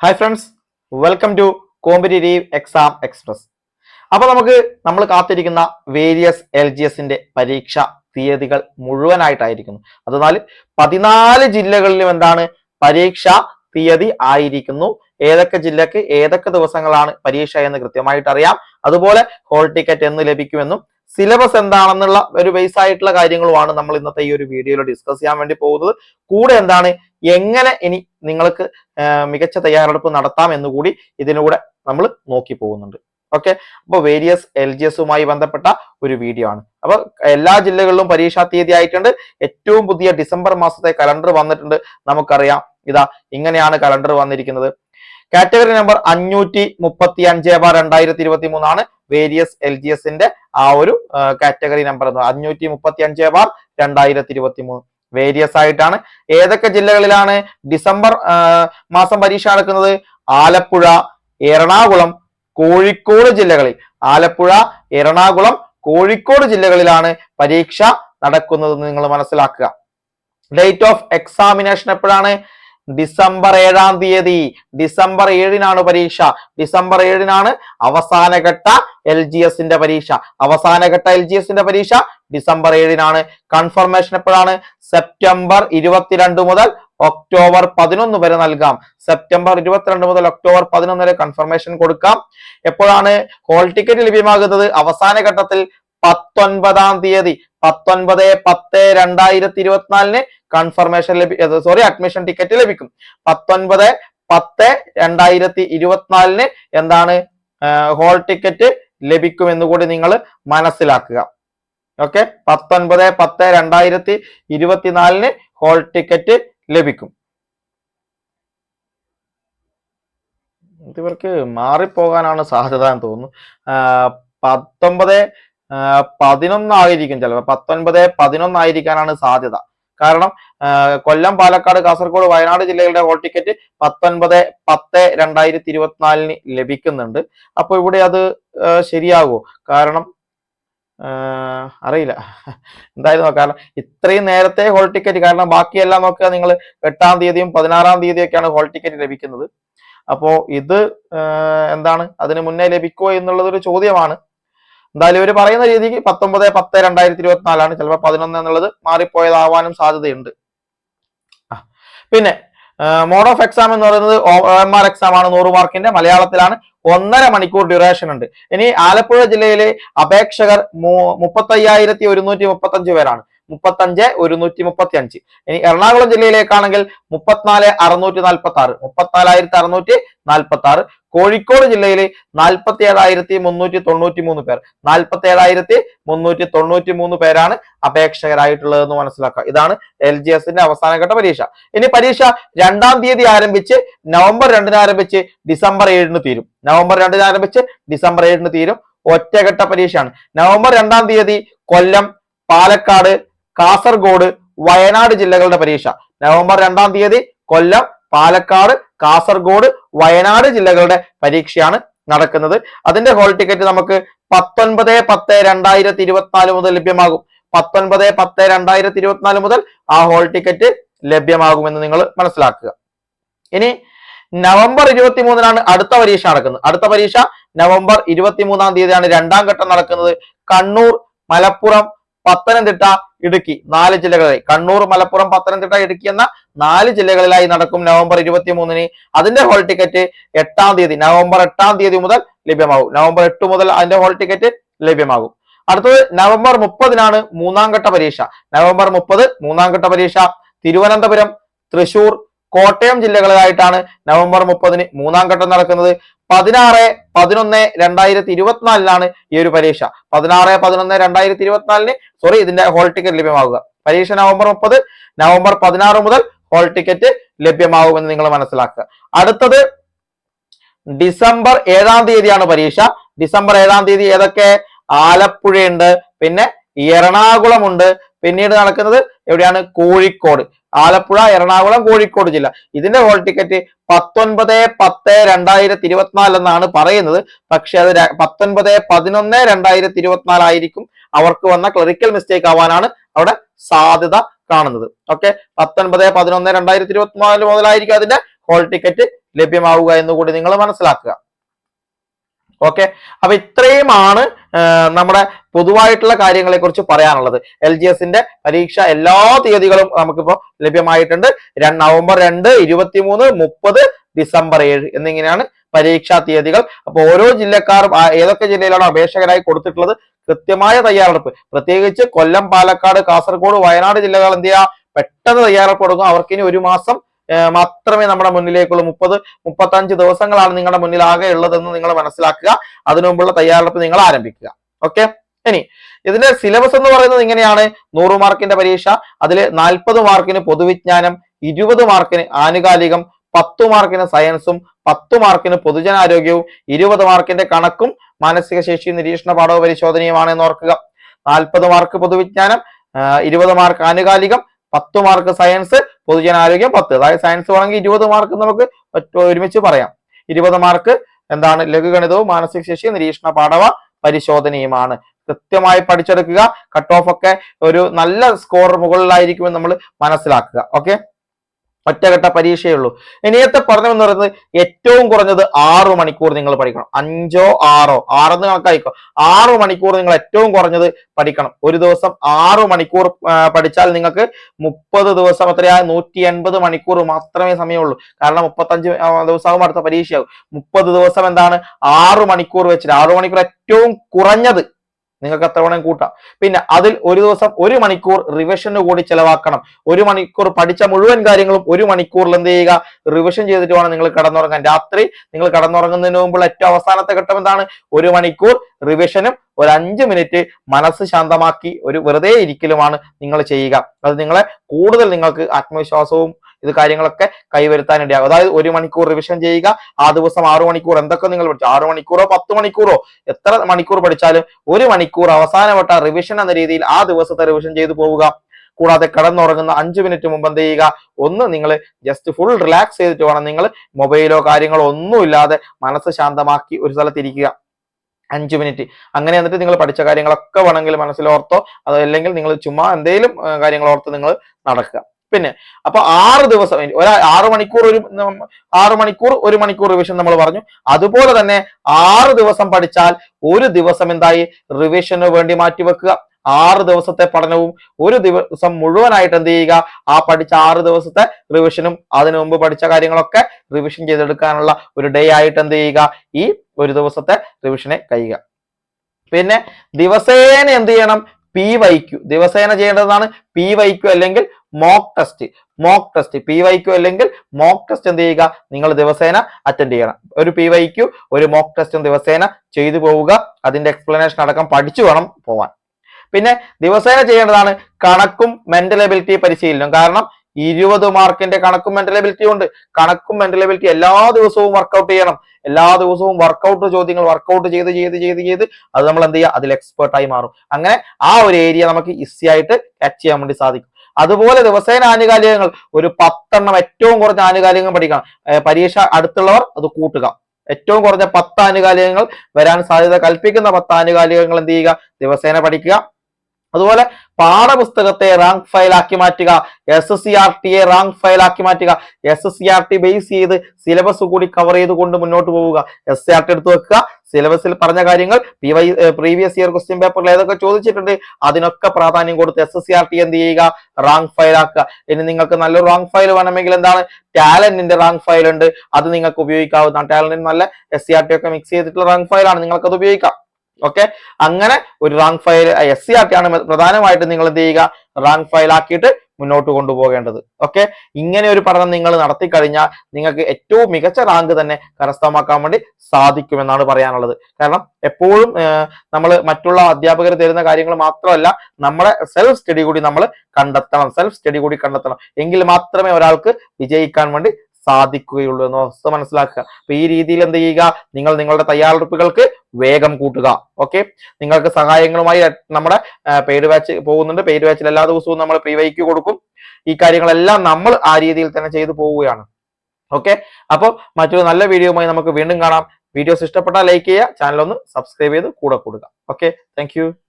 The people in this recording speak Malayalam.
Hi friends welcome to competitive exam express അപ്പോൾ നമുക്ക് നമ്മൾ കാത്തിരിക്കുന്ന വേരിയസ് എൽ ജി എസിന്റെ പരീക്ഷ തീയതികൾ മുഴുവനായിട്ടായിരിക്കുന്നു. അതിനാൽ പതിനാല് ജില്ലകളിലും എന്താണ് പരീക്ഷ തീയതി ആയിരിക്കുന്നു. ഏതൊക്കെ ജില്ലക്ക് ഏതൊക്കെ ദിവസങ്ങളാണ് പരീക്ഷ എന്ന് കൃത്യമായിട്ട് അറിയാം അതുപോലെ ഹോൾ ടിക്കറ്റ് എന്ന് ലഭിക്കുമെന്നും സിലബസ് എന്താണെന്നുള്ള ഒരു ബേസ് ആയിട്ടുള്ള കാര്യങ്ങളുമാണ് നമ്മൾ ഇന്നത്തെ ഈ ഒരു വീഡിയോയിൽ ഡിസ്കസ് ചെയ്യാൻ വേണ്ടി പോകുന്നത്. കൂടെ എന്താണ് എങ്ങനെ ഇനി നിങ്ങൾക്ക് മികച്ച തയ്യാറെടുപ്പ് നടത്താം എന്നുകൂടി ഇതിലൂടെ നമ്മൾ നോക്കി പോകുന്നുണ്ട്. ഓക്കെ അപ്പോൾ വേരിയസ് എൽ ജി എസുമായി ബന്ധപ്പെട്ട ഒരു വീഡിയോ ആണ്. അപ്പൊ എല്ലാ ജില്ലകളിലും പരീക്ഷാ തീയതി ആയിട്ടുണ്ട്. ഏറ്റവും പുതിയ ഡിസംബർ മാസത്തെ കലണ്ടർ വന്നിട്ടുണ്ട്. നമുക്കറിയാം. ഇതാ ഇങ്ങനെയാണ് കലണ്ടർ വന്നിരിക്കുന്നത്. കാറ്റഗറി നമ്പർ അഞ്ഞൂറ്റി മുപ്പത്തി അഞ്ച് ബാർ രണ്ടായിരത്തി ഇരുപത്തി മൂന്നാണ് വേരിയസ് എൽ ജി എസിന്റെ ആ ഒരു കാറ്റഗറി നമ്പർ എന്ന് അഞ്ഞൂറ്റി മുപ്പത്തി അഞ്ച് ബാർ രണ്ടായിരത്തി ഇരുപത്തി മൂന്ന് വേരിയസ് ആയിട്ടാണ്. ഏതൊക്കെ ജില്ലകളിലാണ് ഡിസംബർ മാസം പരീക്ഷ നടക്കുന്നത്? ആലപ്പുഴ എറണാകുളം കോഴിക്കോട് ജില്ലകളിൽ. ആലപ്പുഴ എറണാകുളം കോഴിക്കോട് ജില്ലകളിലാണ് പരീക്ഷ നടക്കുന്നത് നിങ്ങൾ മനസ്സിലാക്കുക. ഡേറ്റ് ഓഫ് എക്സാമിനേഷൻ എപ്പോഴാണ്? ഡിസംബർ ഏഴാം തീയതി. ഡിസംബർ ഏഴിനാണ് പരീക്ഷ. ഡിസംബർ ഏഴിനാണ് അവസാനഘട്ട എൽ ജി എസിന്റെ പരീക്ഷ. അവസാനഘട്ട എൽ ജി എസിന്റെ പരീക്ഷ ഡിസംബർ ഏഴിനാണ്. കൺഫർമേഷൻ എപ്പോഴാണ്? സെപ്റ്റംബർ ഇരുപത്തിരണ്ട് മുതൽ ഒക്ടോബർ പതിനൊന്ന് വരെ നൽകാം. സെപ്റ്റംബർ ഇരുപത്തിരണ്ട് മുതൽ ഒക്ടോബർ പതിനൊന്ന് വരെ കൺഫർമേഷൻ കൊടുക്കാം. എപ്പോഴാണ്? ഹോൾ ടിക്കറ്റ് ലഭ്യമാകുന്നത് അവസാന ഘട്ടത്തിൽ പത്തൊൻപതാം തീയതി. പത്തൊൻപത് പത്ത് രണ്ടായിരത്തി ഇരുപത്തിനാലിന് കൺഫർമേഷൻ ലഭി സോറി അഡ്മിഷൻ ടിക്കറ്റ് ലഭിക്കും. പത്തൊൻപത് പത്ത് രണ്ടായിരത്തി ഇരുപത്തിനാലിന് എന്താണ് ഹോൾ ടിക്കറ്റ് ലഭിക്കുമെന്ന് കൂടി നിങ്ങൾ മനസ്സിലാക്കുക. ഓക്കെ പത്തൊൻപത് പത്ത് രണ്ടായിരത്തി ഇരുപത്തിനാലിന് ഹോൾ ടിക്കറ്റ് ലഭിക്കും. ഇവർക്ക് മാറിപ്പോകാനാണ് സാധ്യത എന്ന് തോന്നുന്നു. പത്തൊമ്പത് പതിനൊന്നായിരിക്കും ചിലപ്പോൾ പത്തൊൻപത് പതിനൊന്നായിരിക്കാനാണ് സാധ്യത. കാരണം കൊല്ലം പാലക്കാട് കാസർഗോഡ് വയനാട് ജില്ലകളുടെ ഹോൾ ടിക്കറ്റ് പത്തൊൻപത് പത്ത് രണ്ടായിരത്തി ഇരുപത്തിനാലിന് ലഭിക്കുന്നുണ്ട്. അപ്പൊ ഇവിടെ അത് ശരിയാകുമോ? കാരണം അറിയില്ല. എന്തായാലും. കാരണം ഇത്രയും നേരത്തെ ഹോൾ ടിക്കറ്റ് കാരണം ബാക്കിയെല്ലാം നോക്കുക. നിങ്ങൾ എട്ടാം തീയതിയും പതിനാറാം തീയതിയൊക്കെയാണ് ഹോൾ ടിക്കറ്റ് ലഭിക്കുന്നത്. അപ്പോ ഇത് എന്താണ്? അതിന് മുന്നേ ലഭിക്കുമോ എന്നുള്ളതൊരു ചോദ്യമാണ്. എന്തായാലും ഇവർ പറയുന്ന രീതിക്ക് പത്തൊമ്പത് പത്ത് രണ്ടായിരത്തി ഇരുപത്തിനാലാണ് ചിലപ്പോൾ പതിനൊന്ന് എന്നുള്ളത് മാറിപ്പോയതാവാനും സാധ്യതയുണ്ട്. പിന്നെ മോഡ് ഓഫ് എക്സാം എന്ന് പറയുന്നത് ഒ എം ആർ എക്സാം ആണ് നൂറ് മാർക്കിന്റെ മലയാളത്തിലാണ്. ഒന്നര മണിക്കൂർ ഡ്യൂറേഷൻ ഉണ്ട്. ഇനി ആലപ്പുഴ ജില്ലയിലെ അപേക്ഷകർ മുപ്പത്തയ്യായിരത്തി ഒരുന്നൂറ്റി മുപ്പത്തഞ്ച് പേരാണ്. മുപ്പത്തഞ്ച് ഒരുന്നൂറ്റി മുപ്പത്തി അഞ്ച് ഇനി എറണാകുളം ജില്ലയിലേക്കാണെങ്കിൽ മുപ്പത്തിനാല് അറുന്നൂറ്റി നാൽപ്പത്തി ആറ് മുപ്പത്തിനാലായിരത്തി അറുന്നൂറ്റി നാൽപ്പത്തി ആറ് കോഴിക്കോട് ജില്ലയിൽ നാൽപ്പത്തി ഏഴായിരത്തി മുന്നൂറ്റി തൊണ്ണൂറ്റി മൂന്ന് പേർ. നാൽപ്പത്തി ഏഴായിരത്തി മുന്നൂറ്റി തൊണ്ണൂറ്റി മൂന്ന് പേരാണ് അപേക്ഷകരായിട്ടുള്ളതെന്ന് മനസ്സിലാക്കുക ഇതാണ് എൽ ജി എസിന്റെ അവസാനഘട്ട പരീക്ഷ. ഇനി പരീക്ഷ രണ്ടാം തീയതി ആരംഭിച്ച് നവംബർ രണ്ടിന് ആരംഭിച്ച് ഡിസംബർ ഏഴിന് തീരും. നവംബർ രണ്ടിന് ആരംഭിച്ച് ഡിസംബർ ഏഴിന് തീരും. ഒറ്റഘട്ട പരീക്ഷയാണ്. നവംബർ രണ്ടാം തീയതി കൊല്ലം പാലക്കാട് കാസർഗോഡ് വയനാട് ജില്ലകളുടെ പരീക്ഷ. നവംബർ രണ്ടാം തീയതി കൊല്ലം പാലക്കാട് കാസർഗോഡ് വയനാട് ജില്ലകളുടെ പരീക്ഷയാണ് നടക്കുന്നത്. അതിന്റെ ഹോൾ ടിക്കറ്റ് നമുക്ക് പത്തൊൻപത് പത്ത് രണ്ടായിരത്തി ഇരുപത്തിനാല് മുതൽ ലഭ്യമാകും. പത്തൊൻപത് പത്ത് രണ്ടായിരത്തി ഇരുപത്തിനാല് മുതൽ ആ ഹോൾ ടിക്കറ്റ് ലഭ്യമാകുമെന്ന് നിങ്ങൾ മനസ്സിലാക്കുക. ഇനി നവംബർ ഇരുപത്തി മൂന്നിനാണ് അടുത്ത പരീക്ഷ നടക്കുന്നത്. അടുത്ത പരീക്ഷ നവംബർ ഇരുപത്തി മൂന്നാം തീയതിയാണ് രണ്ടാം ഘട്ടം നടക്കുന്നത്. കണ്ണൂർ മലപ്പുറം പത്തനംതിട്ട ഇടുക്കി നാല് ജില്ലകളിലായി കണ്ണൂർ മലപ്പുറം പത്തനംതിട്ട ഇടുക്കി എന്ന നാല് ജില്ലകളിലായി നടക്കും നവംബർ ഇരുപത്തി മൂന്നിന് അതിന്റെ ഹോൾ ടിക്കറ്റ് എട്ടാം തീയതി നവംബർ എട്ടാം തീയതി മുതൽ ലഭ്യമാകും. നവംബർ എട്ട് മുതൽ അതിന്റെ ഹോൾ ടിക്കറ്റ് ലഭ്യമാകും. അടുത്തത് നവംബർ മുപ്പതിനാണ് മൂന്നാം ഘട്ട പരീക്ഷ. നവംബർ മുപ്പത് മൂന്നാം ഘട്ട പരീക്ഷ. തിരുവനന്തപുരം തൃശൂർ കോട്ടയം ജില്ലകളിലായിട്ടാണ് നവംബർ മുപ്പതിന് മൂന്നാം ഘട്ടം നടക്കുന്നത്. പതിനാറ് പതിനൊന്ന് രണ്ടായിരത്തി ഇരുപത്തിനാലിനാണ് ഈ ഒരു പരീക്ഷ. പതിനാറ് പതിനൊന്ന് രണ്ടായിരത്തി ഇരുപത്തിനാലിന് സോറി ഇതിന്റെ ഹോൾ ടിക്കറ്റ് ലഭ്യമാകുക. പരീക്ഷ നവംബർ മുപ്പത് നവംബർ പതിനാറ് മുതൽ ഹോൾ ടിക്കറ്റ് ലഭ്യമാകുമെന്ന് നിങ്ങൾ മനസ്സിലാക്കുക. അടുത്തത് ഡിസംബർ ഏഴാം തീയതിയാണ് പരീക്ഷ. ഡിസംബർ ഏഴാം തീയതി ഏതൊക്കെ? ആലപ്പുഴയുണ്ട് പിന്നെ എറണാകുളമുണ്ട്. പിന്നീട് നടക്കുന്നത് എവിടെയാണ്? കോഴിക്കോട്. ആലപ്പുഴ എറണാകുളം കോഴിക്കോട് ജില്ല. ഇതിന്റെ ഹോൾ ടിക്കറ്റ് പത്തൊൻപത് പത്ത് രണ്ടായിരത്തി ഇരുപത്തിനാല് എന്നാണ് പറയുന്നത്. പക്ഷെ അത് പത്തൊൻപത് പതിനൊന്ന് രണ്ടായിരത്തി ഇരുപത്തിനാലായിരിക്കും അവർക്ക് വന്ന ക്ലറിക്കൽ മിസ്റ്റേക്ക് ആവാനാണ് അവിടെ സാധ്യത കാണുന്നത്. ഓക്കെ പത്തൊൻപത് പതിനൊന്ന് രണ്ടായിരത്തി ഇരുപത്തിനാല് മുതലായിരിക്കും അതിന്റെ ഹോൾ ടിക്കറ്റ് ലഭ്യമാവുക എന്ന് കൂടി നിങ്ങൾ മനസ്സിലാക്കുക. ഓക്കെ അപ്പൊ ഇത്രയുമാണ് നമ്മുടെ പൊതുവായിട്ടുള്ള കാര്യങ്ങളെ കുറിച്ച് പറയാനുള്ളത്. എൽ ജി എസിന്റെ പരീക്ഷ എല്ലാ തീയതികളും നമുക്കിപ്പോ ലഭ്യമായിട്ടുണ്ട്. നവംബർ രണ്ട് ഇരുപത്തിമൂന്ന് മുപ്പത് ഡിസംബർ ഏഴ് എന്നിങ്ങനെയാണ് പരീക്ഷാ തീയതികൾ. അപ്പൊ ഓരോ ജില്ലക്കാരും ഏതൊക്കെ ജില്ലയിലാണോ അപേക്ഷകരായി കൊടുത്തിട്ടുള്ളത് കൃത്യമായ തയ്യാറെടുപ്പ്. പ്രത്യേകിച്ച് കൊല്ലം പാലക്കാട് കാസർഗോഡ് വയനാട് ജില്ലകൾ എന്ത് ചെയ്യുക പെട്ടെന്ന് തയ്യാറെടുപ്പ് കൊടുക്കും അവർക്ക് ഇനി ഒരു മാസം മാത്രമേ നമ്മുടെ മുന്നിലേക്കുള്ളൂ. മുപ്പത് മുപ്പത്തഞ്ച് ദിവസങ്ങളാണ് നിങ്ങളുടെ മുന്നിൽ ആകെ ഉള്ളതെന്ന് നിങ്ങൾ മനസ്സിലാക്കുക. അതിനുമുമ്പുള്ള തയ്യാറെടുപ്പ് നിങ്ങൾ ആരംഭിക്കുക. ഓക്കെ? ഇനി ഇതിന്റെ സിലബസ് എന്ന് പറയുന്നത് ഇങ്ങനെയാണ്. നൂറ് മാർക്കിന്റെ പരീക്ഷ അതിൽ നാൽപ്പത് മാർക്കിന് പൊതുവിജ്ഞാനം ഇരുപത് മാർക്കിന് ആനുകാലികം പത്ത് മാർക്കിന് സയൻസും പത്ത് മാർക്കിന് പൊതുജനാരോഗ്യവും ഇരുപത് മാർക്കിന്റെ കണക്കും മാനസിക ശേഷി നിരീക്ഷണ പാഠവും പരിശോധനയുമാണ് എന്ന് ഓർക്കുക. നാൽപ്പത് മാർക്ക് പൊതുവിജ്ഞാനം ഇരുപത് മാർക്ക് ആനുകാലികം പത്ത് മാർക്ക് സയൻസ് പൊതുജനാരോഗ്യം പത്ത്. അതായത് സയൻസ് വേണമെങ്കിൽ ഇരുപത് മാർക്ക് നമുക്ക് ഒരുമിച്ച് പറയാം. ഇരുപത് മാർക്ക് എന്താണ്? ലഘുഗണിതവും മാനസിക ശേഷി നിരീക്ഷണ പാഠവ പരിശോധനയുമാണ്. കൃത്യമായി പഠിച്ചെടുക്കുക. കട്ട് ഓഫ് ഒക്കെ ഒരു നല്ല സ്കോർ മുകളിലായിരിക്കുമെന്ന് നമ്മൾ മനസ്സിലാക്കുക. ഓക്കെ? ഒറ്റഘട്ട പരീക്ഷയേ ഉള്ളൂ. നേരത്തെ എന്ന് പറയുന്നത് ഏറ്റവും കുറഞ്ഞത് ആറു മണിക്കൂർ നിങ്ങൾ പഠിക്കണം. അഞ്ചോ ആറോ ആറെന്ന് കണക്കായിക്കോ. ആറു മണിക്കൂർ നിങ്ങൾ ഏറ്റവും കുറഞ്ഞത് പഠിക്കണം. ഒരു ദിവസം ആറു മണിക്കൂർ പഠിച്ചാൽ നിങ്ങൾക്ക് മുപ്പത് ദിവസം എത്രയാ നൂറ്റി എൺപത് മണിക്കൂർ മാത്രമേ സമയമുള്ളൂ. കാരണം മുപ്പത്തഞ്ച് ദിവസമാകും അടുത്ത പരീക്ഷയാകും. മുപ്പത് ദിവസം എന്താണ്? ആറു മണിക്കൂർ വെച്ചിട്ട് ആറു മണിക്കൂർ ഏറ്റവും കുറഞ്ഞത് നിങ്ങൾക്ക് എത്ര വേണം കൂട്ടാം. പിന്നെ അതിൽ ഒരു ദിവസം ഒരു മണിക്കൂർ റിവിഷന് കൂടി ചെലവാക്കണം. ഒരു മണിക്കൂർ പഠിച്ച മുഴുവൻ കാര്യങ്ങളും ഒരു മണിക്കൂറിൽ എന്ത് ചെയ്യുക? റിവിഷൻ ചെയ്തിട്ട് വേണം നിങ്ങൾ കടന്നുറങ്ങാൻ. രാത്രി നിങ്ങൾ കടന്നുറങ്ങുന്നതിന് മുമ്പുള്ള ഏറ്റവും അവസാനത്തെ ഘട്ടം എന്താണ്? ഒരു മണിക്കൂർ റിവിഷനും ഒരു അഞ്ച് മിനിറ്റ് മനസ്സ് ശാന്തമാക്കി ഒരു വെറുതെ ഇരിക്കലുമാണ് നിങ്ങൾ ചെയ്യുക. അത് നിങ്ങളെ കൂടുതൽ നിങ്ങൾക്ക് ആത്മവിശ്വാസവും ഇത് കാര്യങ്ങളൊക്കെ കൈവരുത്താൻ ഇടയാകും. അതായത് ഒരു മണിക്കൂർ റിവിഷൻ ചെയ്യുക ആ ദിവസം ആറു മണിക്കൂർ എന്തൊക്കെ നിങ്ങൾ പഠിച്ചു? ആറു മണിക്കൂറോ പത്ത് മണിക്കൂറോ? എത്ര മണിക്കൂർ പഠിച്ചാലും ഒരു മണിക്കൂർ അവസാനവട്ട റിവിഷൻ എന്ന രീതിയിൽ ആ ദിവസത്തെ റിവിഷൻ ചെയ്തു പോവുക. കൂടാതെ കടന്നുറങ്ങുന്ന അഞ്ചു മിനിറ്റ് മുമ്പ് എന്ത് ചെയ്യുക? ഒന്ന് നിങ്ങൾ ജസ്റ്റ് ഫുൾ റിലാക്സ് ചെയ്തിട്ട് വേണം നിങ്ങൾ മൊബൈലോ കാര്യങ്ങളോ ഒന്നും ഇല്ലാതെ മനസ്സ് ശാന്തമാക്കി ഒരു സ്ഥലത്ത് ഇരിക്കുക. അഞ്ചു മിനിറ്റ് അങ്ങനെ എന്നിട്ട് നിങ്ങൾ പഠിച്ച കാര്യങ്ങളൊക്കെ വേണമെങ്കിൽ മനസ്സിലോർത്തോ അതല്ലെങ്കിൽ നിങ്ങൾ ചുമ്മാ എന്തെങ്കിലും കാര്യങ്ങളോർത്തോ നിങ്ങൾ നടക്കുക. പിന്നെ അപ്പൊ ആറ് ദിവസം ഒരു ആറ് മണിക്കൂർ ഒരു ആറ് മണിക്കൂർ ഒരു മണിക്കൂർ റിവിഷൻ നമ്മൾ പറഞ്ഞു. അതുപോലെ തന്നെ ആറ് ദിവസം പഠിച്ചാൽ ഒരു ദിവസം എന്തായി? റിവിഷന് വേണ്ടി മാറ്റിവെക്കുക ആറ് ദിവസത്തെ പഠനവും ഒരു ദിവസം മുഴുവനായിട്ട് എന്ത് ചെയ്യുക? ആ പഠിച്ച ആറ് ദിവസത്തെ റിവിഷനും അതിനു മുമ്പ് പഠിച്ച കാര്യങ്ങളൊക്കെ റിവിഷൻ ചെയ്തെടുക്കാനുള്ള ഒരു ഡേ ആയിട്ട് എന്ത് ചെയ്യുക? ഈ ഒരു ദിവസത്തെ റിവിഷനെ കഴിയുക. പിന്നെ ദിവസേന എന്ത് ചെയ്യണം? പി വൈക്യു ദിവസേന ചെയ്യേണ്ടതാണ് പി വൈക്യു അല്ലെങ്കിൽ mock test mock test P YQ അല്ലെങ്കിൽ മോക്ക് ടെസ്റ്റ് എന്ത് ചെയ്യുക? നിങ്ങൾ ദിവസേന അറ്റൻഡ് ചെയ്യണം. ഒരു പി വൈക്യു ഒരു മോക്ക് ടെസ്റ്റും ദിവസേന ചെയ്തു പോവുക. അതിന്റെ എക്സ്പ്ലനേഷൻ അടക്കം പഠിച്ചു വേണം പോവാൻ. പിന്നെ ദിവസേന ചെയ്യേണ്ടതാണ് കണക്കും മെന്റൽ എബിലിറ്റി പരിശീലനം. കാരണം ഇരുപത് മാർക്കിന്റെ കണക്കും മെന്റൽ എബിലിറ്റി ഉണ്ട്. കണക്കും മെന്റൽ എബിലിറ്റി എല്ലാ ദിവസവും വർക്കൗട്ട് ചെയ്യണം. എല്ലാ ദിവസവും വർക്കൗട്ട് ചോദ്യങ്ങൾ വർക്കൗട്ട് ചെയ്ത് ചെയ്ത് ചെയ്ത് ചെയ്ത് അത് നമ്മൾ എന്ത് ചെയ്യുക? അതിൽ എക്സ്പേർട്ടായി മാറും. അങ്ങനെ ആ ഒരു ഏരിയ നമുക്ക് ഈസി ആയിട്ട് ക്യാച്ച് ചെയ്യാൻ വേണ്ടി സാധിക്കും. അതുപോലെ ദിവസേന ആനുകാലികങ്ങൾ ഒരു പത്തെണ്ണം ഏറ്റവും കുറഞ്ഞ ആനുകാലികങ്ങൾ പഠിക്കണം. പരീക്ഷ അടുത്തുള്ളവർ അത് കൂട്ടുക. ഏറ്റവും കുറഞ്ഞ പത്ത് ആനുകാലികങ്ങൾ വരാൻ സാധ്യത കൽപ്പിക്കുന്ന പത്ത് ആനുകാലികങ്ങൾ എന്ത് ചെയ്യുക? ദിവസേന പഠിക്കുക. അതുപോലെ പാഠപുസ്തകത്തെ റാങ്ക് ഫയൽ ആക്കി മാറ്റുക. എസ് എസ് സി ആർ ടിയെ റാങ്ക് ഫയൽ ആക്കി മാറ്റുക. S S C R T base ചെയ്ത് സിലബസ് കൂടി കവർ ചെയ്ത് ചെയ്തുകൊണ്ട് മുന്നോട്ട് പോവുക. എസ് സി ആർ ടി എടുത്ത് വെക്കുക. സിലബസിൽ പറഞ്ഞ കാര്യങ്ങൾ P Y previous year question പേപ്പറിൽ ഏതൊക്കെ ചോദിച്ചിട്ടുണ്ട് അതിനൊക്കെ പ്രാധാന്യം കൊടുത്ത് S S C R T എന്ത് ചെയ്യുക? റാങ്ക് ഫയൽ ആക്കുക. ഇനി നിങ്ങൾക്ക് നല്ലൊരു റാങ്ക് ഫയൽ വേണമെങ്കിൽ എന്താണ്? ടാലന്റിന്റെ റാങ്ക് ഫയൽ ഉണ്ട്. അത് നിങ്ങൾക്ക് ഉപയോഗിക്കാവുന്നതാണ്. ടാലന്റിന് നല്ല എസ് സി ആർ ടി ഒക്കെ മിക്സ് ചെയ്തിട്ടുള്ള റാങ്ക് ഫയലാണ് നിങ്ങൾക്ക് അത് ഉപയോഗിക്കാം. ഓക്കെ അങ്ങനെ ഒരു rank file S C R T ആണ് പ്രധാനമായിട്ടും നിങ്ങൾ എന്ത് ചെയ്യുക? റാങ്ക് ഫയൽ ആക്കിയിട്ട് മുന്നോട്ട് കൊണ്ടുപോകേണ്ടത്. ഓക്കെ ഇങ്ങനെ ഒരു പഠനം നിങ്ങൾ നടത്തി കഴിഞ്ഞാൽ നിങ്ങൾക്ക് ഏറ്റവും മികച്ച റാങ്ക് തന്നെ കരസ്ഥമാക്കാൻ വേണ്ടി സാധിക്കുമെന്നാണ് പറയാനുള്ളത്. കാരണം എപ്പോഴും നമ്മൾ മറ്റുള്ള അധ്യാപകർ തരുന്ന കാര്യങ്ങൾ മാത്രമല്ല നമ്മളെ സെൽഫ് സ്റ്റഡി കൂടി നമ്മൾ കണ്ടെത്തണം സെൽഫ് സ്റ്റഡി കൂടി കണ്ടെത്തണം. എങ്കിൽ മാത്രമേ ഒരാൾക്ക് വിജയിക്കാൻ വേണ്ടി സാധിക്കുകയുള്ളൂ എന്ന വസ്തു മനസ്സിലാക്കുക. അപ്പൊ ഈ രീതിയിൽ എന്ത് ചെയ്യുക? നിങ്ങൾ നിങ്ങളുടെ തയ്യാറെടുപ്പുകൾക്ക് വേഗം കൂട്ടുക. ഓക്കെ നിങ്ങൾക്ക് സഹായങ്ങളുമായി നമ്മുടെ പെയ്ഡ് ബാച്ച് പോകുന്നുണ്ട്. പെയ്ഡ് ബാച്ചിൽ എല്ലാ ദിവസവും നമ്മൾ പ്രീവൈക്ക് കൊടുക്കും. ഈ കാര്യങ്ങളെല്ലാം നമ്മൾ ആ രീതിയിൽ തന്നെ ചെയ്തു പോവുകയാണ്. ഓക്കെ അപ്പോൾ മറ്റൊരു നല്ല വീഡിയോയുമായി നമുക്ക് വീണ്ടും കാണാം. വീഡിയോസ് ഇഷ്ടപ്പെട്ടാൽ ലൈക്ക് ചെയ്യുക. ചാനൽ ഒന്ന് സബ്സ്ക്രൈബ് ചെയ്ത് കൂടെ കൊടുക്കുക ഓക്കെ താങ്ക്